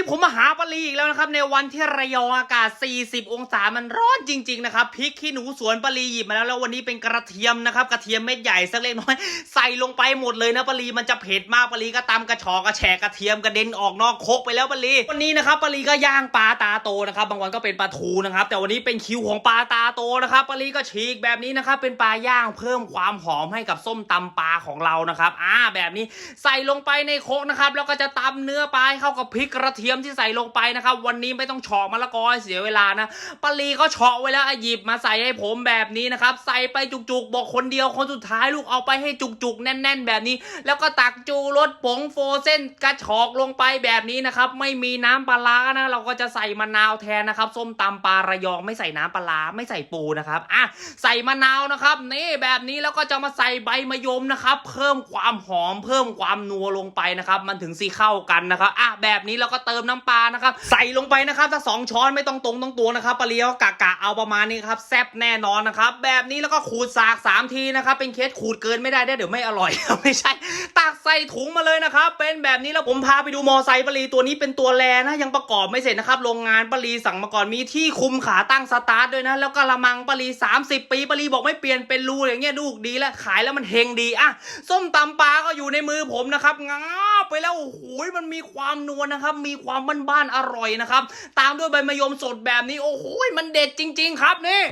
นี้ผมมาหา ปารีอีกแล้วนะครับในวันที่ระยองอากาศ 40 องศามันร้อนจริงๆนะครับพริกขี้หนูสวนปารีหยิบมาแล้วแล้ววันนี้เป็นกระเทียมนะครับกระเทียมเม็ดใหญ่สักเล็กน้อยใส่ลงไปหมดเลยนะปารีมันจะเผ็ดมากปารีก็ตำกระชอกระแฉกกระเทียมกระเด็นออกนอกคกไปแล้วปารีวันนี้นะครับปารีก็ย่างปลาตาโตนะครับบางวันก็เป็นปลาทูนะครับแต่วันนี้เป็นคิวของปลาตาโตนะครับปารีก็ฉีกแบบนี้นะครับเป็นปลาย่างเพิ่มความหอมให้กับส้มตำปลาของเรานะครับอ่าแบบนี้ใส่ลงไปในโคกนะครับแล้วก็จะตำเนื้อปลาเข้ากับพริกกระเทียมที่ใส่ลงไปไปนะครับ วันนี้ไม่ต้องเฉาะมะละกอให้เสียเวลานะปารีก็เฉาะไว้แล้วหยิบมาใส่ให้ผมแบบนี้นะครับ ใส่ไปจุกๆ บอกคนเดียวคนสุดท้ายลูกเอาไปให้จุกๆ แน่น ๆ แบบนี้ แล้วก็ตักจูรสผงโฟเส้นกระชอกลงไปแบบนี้นะครับ ไม่มีน้ำปลานะ เราก็จะใส่มะนาวแทนนะครับ ส้มตำปลาระยองไม่ใส่น้ำปลาไม่ใส่ปูนะครับอะใส่มะนาวนะครับนี่แบบนี้แล้วก็จะมาใส่ใบมะยมนะครับ เพิ่มความหอมเพิ่มความนัวลงไปนะครับ มันถึงสีเข้ากันนะครับอะแบบนี้เราก็เติมน้ำปลานะครับใส่ลงไปนะครับสักสองช้อนไม่ต้องตรงต้องตัวนะครับปลาเลียวกะกะเอาประมาณนี้ครับแซ่บแน่นอนนะครับแบบนี้แล้วก็ขูดสากสามทีนะครับเป็นเคสขูดเกินไม่ได้เดี๋ยวไม่อร่อยไม่ใช่ตักใส่ถุงมาเลยนะครับเป็นแบบนี้แล้วผมพาไปดูมอไซค์ปรีตัวนี้เป็นตัวแลนะยังประกอบไม่เสร็จนะครับโรงงานปรีสั่งมาก่อนมีที่คุมขาตั้งสตาร์ทด้วยนะแล้วก็ละมังปรี30 ปีปรีบอกไม่เปลี่ยนเป็นรูอย่างเงี้ยดูดีแล้วขายแล้วมันเฮงดีอะส้มตำปลาก็อยู่ในมือผมนะครับงา ไปแล้วโอ้โหมันมีความนวลนะครับ มีความบ้านๆอร่อยนะครับ ตามด้วยใบมะยมสดแบบนี้โอ้โหมันเด็ดจริง ๆ ครับนี่